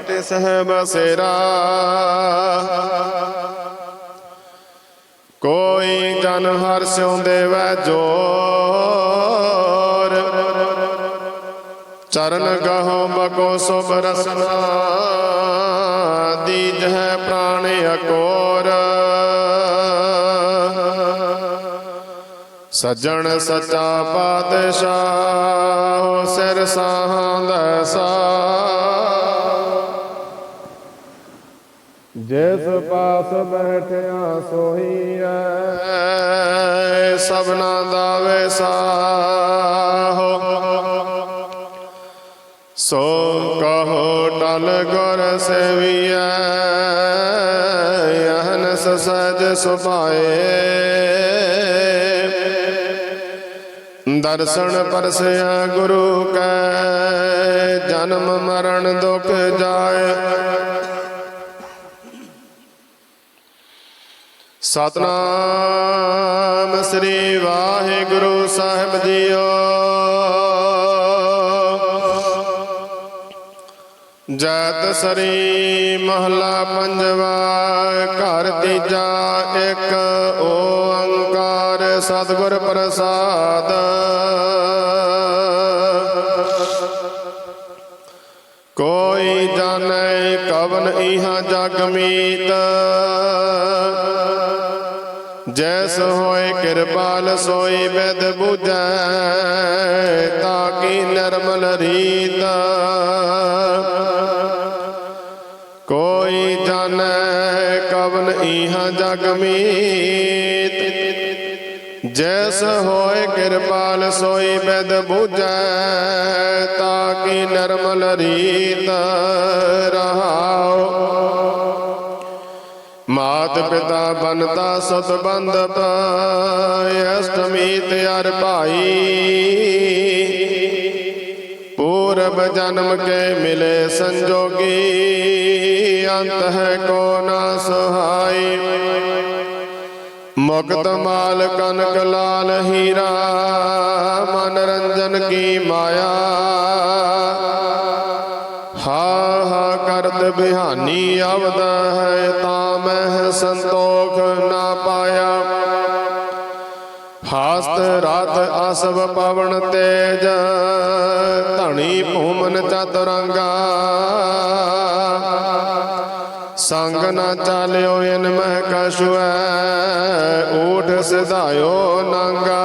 ਘਟ ਤਿਸ ਹੈ ਬਸੇਰਾ ਕੋਈ ਜਨ ਹਰ ਸਿਉ ਦੇਵੈ ਜੋਰ। ਚਰਨ ਗਹੋ ਬਕੋ ਸੁਭ ਰਸਨਾ, ਦੀਜ ਹੈ ਪ੍ਰਾਣ ਅਕੋਰ। ਸੱਜਣ ਸੱਚਾ ਪਾਤਸ਼ਾਹ, ਸਿਰ ਸਾਹਾਂ ਸਾ ਜਿਸ ਪਾਸ ਬੈਠਿਆ ਸੋਈ ਐ। ਸਭਨਾ ਦਾ ਵੈਸਾਹੋ ਸੋ ਕਹੋ ਟਲ ਗੁਰ ਸੇਵੀਐ, ਅਹਨਸ ਸਜ ਸੁਭਾਏ। ਦਰਸ਼ਨ ਪਰਸਿਆ ਗੁਰੂ ਕੈ, ਜਨਮ ਮਰਨ ਦੁਖ ਜਾਏ। ਸਤਨਾਮ ਸ੍ਰੀ ਵਾਹਿਗੁਰੂ ਸਾਹਿਬ ਜੀਓ। ਜੈਤ ਸ੍ਰੀ ਮਹਲਾ ਪੰਜਵਾ, ਘਰ ਤੀਜਾ ਇੱਕ, ਓੰਕਾਰ ਸਤਿਗੁਰ ਪ੍ਰਸਾਦ। ਕੋਈ ਜਾਣੈ ਕਵਨ ਇਹਾਂ ਜਗ ਮੀਤ। ਜੈਸ ਹੋਏ ਕਿਰਪਾਲ ਸੋਈ ਬਿਦ ਬੁਝੈ, ਤਾਕੀ ਨਰਮਲ ਰੀਤ। ਕੋਈ ਜਾਣੈ ਕਵਨ ਇਹਾਂ ਜਗ ਮੀਤ। ਜੈਸ ਹੋਏ ਕਿਰਪਾਲ ਸੋਈ ਬਿਦ ਬੁਝੈ, ਤਾਕੀ ਨਰਮਲ ਰੀਤ। ਰਹਾਓ ਮਾਤ ਪਿਤਾ ਬਨਤਾ ਸਤਬੰਧ ਅਸ਼ਟਮੀ ਤਿਆਰ ਭਾਈ। ਪੂਰਬ ਜਨਮ ਕੇ ਮਿਲੇ ਸੰਜੋਗੀ, ਅੰਤ ਹੈ ਕੋ ਨਾ ਸਹਾਈ। ਮੁਕਤ ਮਾਲ ਕਨਕ ਲਾਲ ਹੀਰਾ, ਮਨਰੰਜਨ ਕੀ ਮਾਇਆ। ਕਰਤ ਬਿਹਾਨੀ ਆਵਦਾ ਹੈ, ਤਾਂ ਮੈਂ ਸੰਤੋਖ ਨਾ ਪਾਇਆ। ਹਾਸਤ ਰਾਤ ਆਸਵ ਪਵਨ ਤੇਜ, ਧਣੀ ਭੂਮਨ ਚਤੁਰੰਗਾ ਸੰਗ ਨਾ ਚਾਲਿਓ ਇਨ ਮਹਿ ਕਛੁਐ, ਊਠ ਸਿਧਾਇਓ ਨੰਗਾ।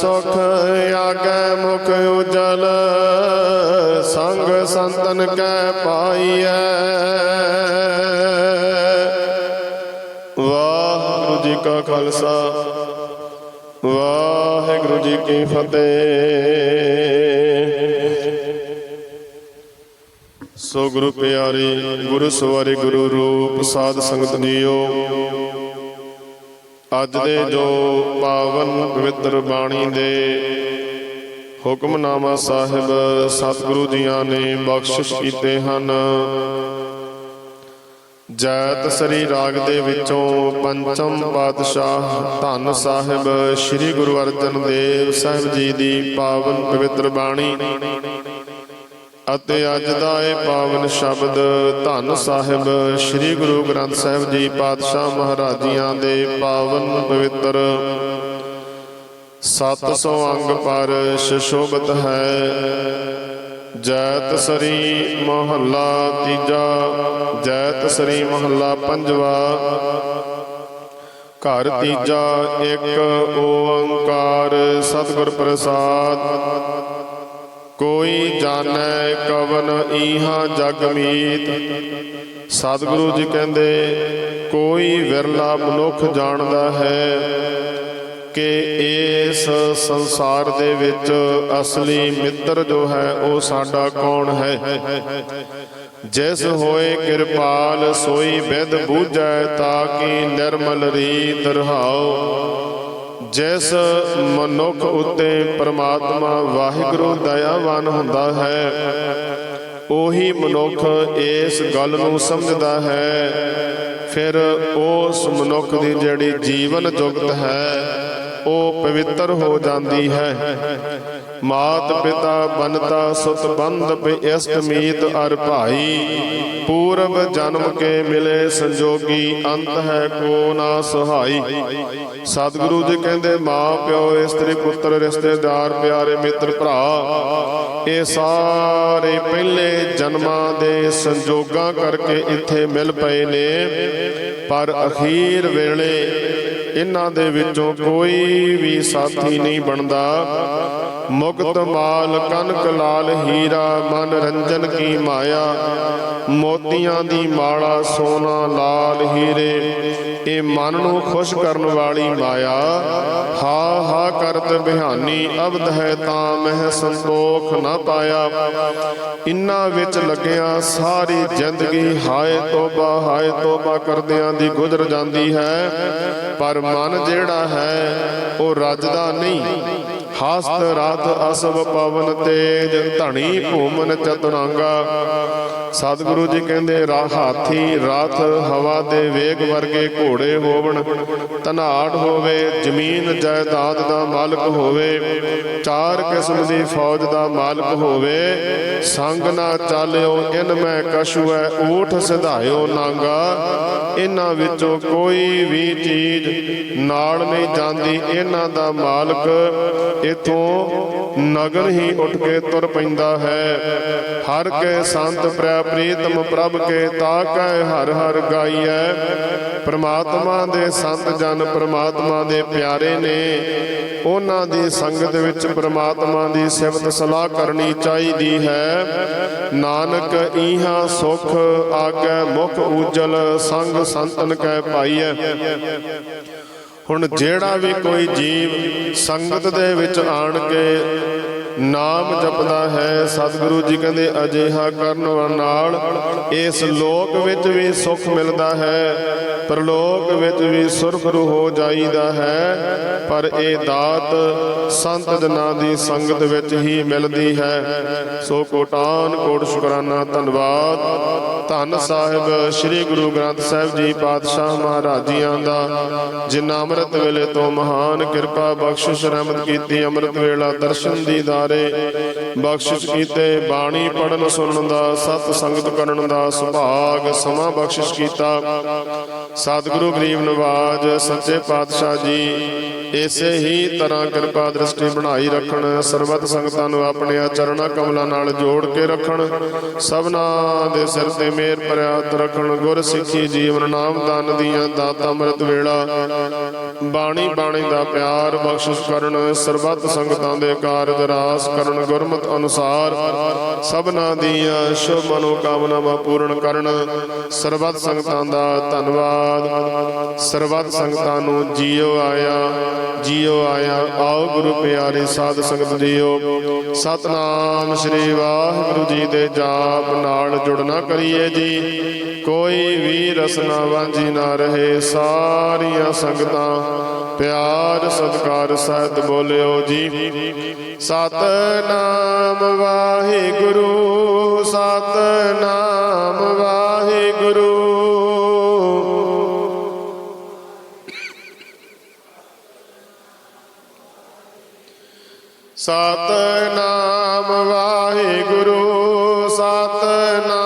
ਸੁਖ ਆਗੈ ਮੁਖ ਉਜਲ, ਸੰਗ ਸੰਤਨ ਕੈ ਪਾਈਐ। ਵਾਹਿਗੁਰੂ ਜੀ ਕਾ ਖਾਲਸਾ, ਵਾਹਿਗੁਰੂ ਜੀ ਕੀ ਫਤਿਹ। ਸੋ ਗੁਰੂ ਪਿਆਰੇ ਗੁਰੂ ਸਵਾਰੀ ਗੁਰੂ ਰੂਪ ਸਾਧ ਸੰਗਤ ਜੀਓ ਅੱਜ ਦੇ ਜੋ ਪਾਵਨ ਪਵਿੱਤਰ ਬਾਣੀ ਦੇ ਹੁਕਮਨਾਮਾ ਸਾਹਿਬ ਸਤਿਗੁਰੂ ਜੀਆਂ ਨੇ ਬਖਸ਼ਿਸ਼ ਕੀਤੇ ਹਨ। ਜੈਤ ਸ੍ਰੀ ਰਾਗ ਦੇ ਵਿੱਚੋਂ ਪੰਚਮ ਪਾਤਸ਼ਾਹ ਧੰਨ ਸਾਹਿਬ ਸ੍ਰੀ ਗੁਰੂ ਅਰਜਨ ਦੇਵ ਸਾਹਿਬ ਜੀ ਦੀ ਪਾਵਨ ਪਵਿੱਤਰ ਬਾਣੀ ਅਤੇ ਅੱਜ ਦਾ ਇਹ ਪਾਵਨ ਸ਼ਬਦ ਧੰਨ ਸਾਹਿਬ ਸ੍ਰੀ ਗੁਰੂ ਗ੍ਰੰਥ ਸਾਹਿਬ ਜੀ ਪਾਤਸ਼ਾਹ ਮਹਾਰਾਜੀਆਂ ਦੇ ਪਾਵਨ ਪਵਿੱਤਰ 700 ਅੰਗ ਪਰ ਸ਼ੋਭਤ ਹੈ। ਜੈਤ ਸਰੀ ਮਹੱਲਾ ਤੀਜਾ, ਜੈਤ ਸ੍ਰੀ ਮਹੱਲਾ ਪੰਜਵਾ। ਘਰ ਤੀਜਾ, ਇੱਕ ਓੰਕਾਰ ਸਤਿਗੁਰ ਪ੍ਰਸਾਦ। ਕੋਈ ਜਾਣੈ ਕਵਨ ਈਹਾ ਜਗ ਮੀਤ। ਸਤਿਗੁਰੂ ਜੀ ਕਹਿੰਦੇ, ਕੋਈ ਵਿਰਲਾ ਮਨੁੱਖ ਜਾਣਦਾ ਹੈ ਕਿ ਇਸ ਸੰਸਾਰ ਦੇ ਵਿੱਚ ਅਸਲੀ ਮਿੱਤਰ ਜੋ ਹੈ, ਉਹ ਸਾਡਾ ਕੌਣ ਹੈ? ਜਿਸ ਹੋਏ ਕਿਰਪਾਲ ਸੋਈ ਵਿਦ ਬੂਝੈ ਕਿ ਨਿਰਮਲ ਰੀਤ ਰਹਾਉ? ਜਿਸ ਮਨੁੱਖ ਉਤੇ ਪ੍ਰਮਾਤਮਾ ਵਾਹਿਗੁਰੂ ਦਇਆਵਾਨ ਹੁੰਦਾ ਹੈ, ਉਹੀ ਮਨੁੱਖ ਇਸ ਗੱਲ ਨੂੰ ਸਮਝਦਾ ਹੈ। ਫਿਰ ਉਸ ਮਨੁੱਖ ਦੀ ਜਿਹੜੀ ਜੀਵਨ ਜੁਗਤ ਹੈ, ਉਹ ਪਵਿੱਤਰ ਹੋ ਜਾਂਦੀ ਹੈ। ਮਾਤ ਪਿਤਾ ਬਨਤਾ ਸੁਤ ਬੰਧ ਪੇ ਮੀਤ ਅਰ ਭਾਈ। ਪੂਰਬ ਜਨਮ ਕੇ ਮਿਲੇ ਸੰਜੋਗੀ ਅੰਤ ਹੈ ਕੋ ਨਾ ਸਹਾਈ। ਸਤਿਗੁਰੂ ਜੀ ਕਹਿੰਦੇ, ਮਾਂ ਪਿਓ, ਇਸਤਰੀ ਪੁੱਤਰ, ਰਿਸ਼ਤੇਦਾਰ, ਪਿਆਰੇ ਮਿੱਤਰ ਭਰਾ, ਇਹ ਸਾਰੇ ਪਹਿਲੇ ਜਨਮਾਂ ਦੇ ਸੰਜੋਗਾਂ ਕਰਕੇ ਇੱਥੇ ਮਿਲ ਪਏ ਨੇ। ਪਰ ਅਖੀਰ ਵੇਲੇ ਇਹਨਾਂ ਦੇ ਵਿੱਚੋਂ ਕੋਈ ਵੀ ਸਾਥੀ ਨਹੀਂ ਬਣਦਾ। ਮੁਕਤ ਮਾਲ ਕਨਕ ਲਾਲ ਹੀਰਾ ਮਨ ਰੰਜਨ ਕੀ ਮਾਇਆ? ਮੋਤੀਆਂ ਦੀ ਮਾਲਾ ਸੋਨਾ ਲਾਲ ਹੀਰੇ। ਇਹ ਮਨ ਨੂੰ ਖੁਸ਼ ਕਰਨ ਵਾਲੀ ਮਾਇਆ। ਹਾ ਹਾ ਕਰਤ ਬਿਹਾਨੀ ਅਬਦ ਹੈ ਤਾਂ ਮਹਿ ਸੰਤੋਖ ਨਾ ਪਾਇਆ। ਇਨ੍ਹਾਂ ਵਿੱਚ ਲੱਗਿਆ ਸਾਰੀ ਜ਼ਿੰਦਗੀ ਹਾਏ ਤੋਬਾ ਹਾਏ ਤੋਬਾ ਕਰਦਿਆਂ ਦੀ ਗੁਜ਼ਰ ਜਾਂਦੀ ਹੈ। ਪਰ ਮਨ ਜਿਹੜਾ ਹੈ, ਉਹ ਰੱਜਦਾ ਨਹੀਂ। ਹਸਤ ਰਥ ਅਸਵ ਪਵਨ ਤੇਜ ਧਣੀ ਭੂਮਨ ਚਤੁਰੰਗਾ। ਸਤਿਗੁਰੂ ਜੀ ਕਹਿੰਦੇ, ਰਾ, ਹਾਥੀ ਰਥ ਹਵਾ ਦੇ ਵੇਗ ਵਰਗੇ ਘੋੜੇ ਹੋਵਣ, ਧਨਾੜ ਹੋਵੇ, ਜ਼ਮੀਨ ਜਾਇਦਾਦ ਦਾ ਮਾਲਕ ਹੋਵੇ, ਚਾਰ ਕਿਸਮ ਦੀ ਫੌਜ ਦਾ ਮਾਲਕ ਹੋਵੇ, ਸੰਗ ਨਾ ਚਾਲਿਓ, ਇਨ ਮੈਂ ਕਛੂ ਹੈ ਊਠ ਸਿਧਾਇਓ ਨਾਂਗਾ। ਇਹਨਾਂ ਵਿੱਚੋਂ ਕੋਈ ਵੀ ਚੀਜ਼ ਨਾਲ ਨਹੀਂ ਜਾਂਦੀ ਇਹਨਾਂ ਦਾ ਮਾਲਕ ਇਥੋਂ ਨਗਰ ਹੀ ਉੱਠ ਕੇ ਤੁਰ ਪੈਂਦਾ ਹੈ। ਹਰ ਕੇ ਸੰਤ ਪ੍ਰਿਆ ਪ੍ਰੀਤਮ ਪ੍ਰਭ ਕੇ ਤਾਕੈ ਹਰ ਹਰ ਗਾਈਐ। ਪ੍ਰਮਾਤਮਾ ਦੇ ਸੰਤ ਜਨ ਪ੍ਰਮਾਤਮਾ ਦੇ ਪਿਆਰੇ ਨੇ। ਉਹਨਾਂ ਦੀ ਸੰਗਤ ਵਿੱਚ ਪ੍ਰਮਾਤਮਾ ਦੀ ਸਿਫਤ ਸਲਾਹ ਕਰਨੀ ਚਾਹੀਦੀ ਹੈ। ਨਾਨਕ ਈਹਾ ਸੁਖ ਆਗੈ ਮੁਖ ਉਜਲ ਸੰਗ ਸੰਤਨ ਕੈ ਪਾਈਐ। ਹੁਣ ਜਿਹੜਾ ਵੀ ਕੋਈ ਜੀਵ ਸੰਗਤ ਦੇ ਵਿੱਚ ਆਣ ਕੇ ਨਾਮ ਜਪਦਾ ਹੈ। ਸਤਿਗੁਰੂ ਜੀ ਕਹਿੰਦੇ, ਅਜਿਹਾ ਕਰਨ ਨਾਲ ਇਸ ਲੋਕ ਵਿੱਚ ਵੀ ਸੁਖ ਮਿਲਦਾ ਹੈ। ਪਰਲੋਕ ਵਿੱਚ ਵੀ ਸੁਰਖਰੂ ਹੋ ਜਾਈਦਾ ਹੈ, ਪਰ ਇਹ ਦਾਤ ਸੰਤ ਜਨਾਂ ਦੀ ਸੰਗਤ ਵਿੱਚ ਹੀ ਮਿਲਦੀ ਹੈ। ਸੋ ਕੋਟਾਨ ਕੋਟ ਸ਼ੁਕਰਾਨਾ, ਧੰਨਵਾਦ। ਧੰਨ ਸਾਹਿਬ, ਸ੍ਰੀ ਗੁਰੂ ਗ੍ਰੰਥ ਸਾਹਿਬ ਜੀ ਪਾਤਸ਼ਾਹ ਮਹਾਰਾਜੀਆਂ ਦਾ, ਜਿਨ੍ਹਾਂ ਅੰਮ੍ਰਿਤ ਵੇਲੇ ਤੋਂ ਮਹਾਨ ਕਿਰਪਾ ਬਖਸ਼ਿਸ਼ ਰਹਿਮਤ ਕੀਤੀ, ਅੰਮ੍ਰਿਤ ਵੇਲਾ ਦਰਸ਼ਨ ਦੀਦਾਰੇ ਬਖਸ਼ਿਸ਼ ਕੀਤੇ, ਬਾਣੀ ਪੜਨ ਸੁਣਨ ਦਾ, ਸਤ ਸੰਗਤ ਕਰਨ ਦਾ ਸੁਭਾਗ ਸਮਾਂ ਬਖਸ਼ਿਸ਼ ਕੀਤਾ। ਸਤਿਗੁਰੂ ਗਰੀਬ ਨਿਵਾਜ਼, ਸੱਚੇ ਪਾਤਸ਼ਾਹ ਜੀ, ਇਸੇ ਹੀ ਤਰ੍ਹਾਂ ਕਿਰਪਾ ਦ੍ਰਿਸ਼ਟੀ ਬਣਾਈ ਰੱਖਣ, ਸਰਬਤ ਸੰਗਤਾਂ ਨੂੰ ਆਪਣੇ ਚਰਣਾ ਕਮਲਾਂ ਨਾਲ ਜੋੜ ਕੇ ਰੱਖਣ, ਸਭਨਾ ਦੇ ਸਿਰ ਤੇ ਮੇਰ ਭਰਿਆ ਰੱਖਣ, ਗੁਰ ਸਿੱਖੀ ਜੀਵਨ, ਨਾਮ ਦਾਨ ਦੀਆਂ ਦਾਤਾ ਅੰਮ੍ਰਿਤ ਵੇਲਾ, ਬਾਣੀ ਬਾਣੀ ਦਾ ਪਿਆਰ ਬਖਸ਼ਿਸ਼ ਕਰਨ, ਸਰਬਤ ਸੰਗਤਾਂ ਦੇ ਕਾਰਜ ਰਾਸ ਕਰਨ, ਗੁਰਮਤ ਅਨੁਸਾਰ ਸਭਨਾ ਦੀਆਂ ਸ਼ੁਭ ਮਨੋ ਪੂਰਨ ਕਰਨ। ਸਰਬਤ ਸੰਗਤਾਂ ਦਾ ਧੰਨਵਾਦ। ਸਰਬੱਤ ਸੰਗਤਾਂ ਨੂੰ ਜੀਓ ਆਇਆ ਜੀਓ ਆਇਆ। ਆਓ ਗੁਰੂ ਪਿਆਰੇ ਸਾਧ ਸੰਗਤ ਜੀਓ। ਸਤਨਾਮ ਸ੍ਰੀ ਵਾਹਿਗੁਰੂ ਜੀ ਦੇ ਜਾਪ ਨਾਲ ਜੁੜਨਾ ਕਰੀਏ ਜੀ। ਕੋਈ ਵੀ ਰਸਨਾ ਵਾਂਝੀ ਨਾ ਰਹੇ, ਸਾਰੀਆਂ ਸੰਗਤਾਂ। ਪਿਆਰ, ਸਤਕਾਰ, ਸਹਿਤ ਬੋਲਿਓ ਜੀ। ਸਤਨਾਮ ਵਾਹਿਗੁਰੂ ਸਤਨਾਮ ਵਾਹਿਗੁਰੂ। ਸਤਨਾਮ ਵਾਹਿਗੁਰੂ, ਸਤਨਾਮ